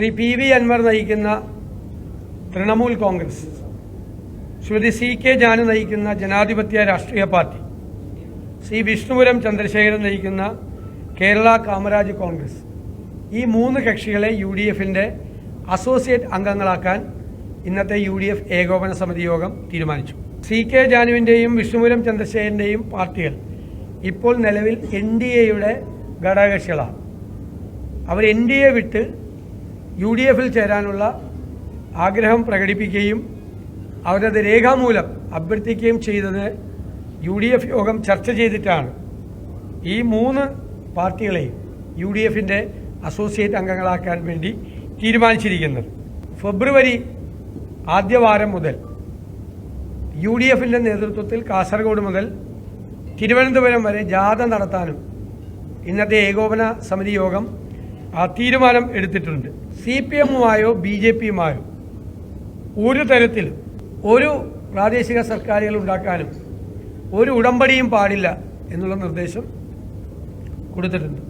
Shri P V Anvar നയിക്കുന്ന തൃണമൂൽ കോൺഗ്രസ് ശ്രുതി C K Janu നയിക്കുന്ന ജനാധിപത്യ രാഷ്ട്രീയ പാർട്ടി ശ്രീ വിഷ്ണുപുരം ചന്ദ്രശേഖരൻ നയിക്കുന്ന കേരള കാമരാജ് കോൺഗ്രസ്. ഈ മൂന്ന് കക്ഷികളെ യു ഡി എഫിന്റെ അസോസിയേറ്റ് അംഗങ്ങളാക്കാൻ ഇന്നത്തെ യു ഡി എഫ് ഏകോപന സമിതി യോഗം തീരുമാനിച്ചു. സി കെ ജാനുവിന്റെയും വിഷ്ണുപുരം ചന്ദ്രശേഖരന്റെയും പാർട്ടികൾ ഇപ്പോൾ നിലവിൽ എൻ ഡി എയുടെ ഘടകകക്ഷികളാണ്. അവർ എൻ ഡി എ വിട്ട് യു ഡി എഫിൽ ചേരാനുള്ള ആഗ്രഹം പ്രകടിപ്പിക്കുകയും അവരത് രേഖാമൂലം അഭ്യർത്ഥിക്കുകയും ചെയ്തത് യു ഡി എഫ് യോഗം ചർച്ച ചെയ്തിട്ടാണ്. ഈ മൂന്ന് പാർട്ടികളെയും യു ഡി എഫിന്റെ അസോസിയേറ്റ് അംഗങ്ങളാക്കാൻ വേണ്ടി തീരുമാനിച്ചിരിക്കുന്നത്. ഫെബ്രുവരി ആദ്യവാരം മുതൽ യു ഡി എഫിന്റെ നേതൃത്വത്തിൽ കാസർഗോഡ് മുതൽ തിരുവനന്തപുരം വരെ ജാഥ നടത്താനും ഇന്നത്തെ ഏകോപന സമിതി യോഗം ആ തീരുമാനം എടുത്തിട്ടുണ്ട്. സി പി എമ്മുമായോ ബി ജെ പിയുമായോ ഒരു തരത്തിൽ ഒരു പ്രാദേശിക സർക്കാരുകൾ ഉണ്ടാക്കാനും ഒരു ഉടമ്പടിയും പാടില്ല എന്നുള്ള നിർദ്ദേശം കൊടുത്തിട്ടുണ്ട്.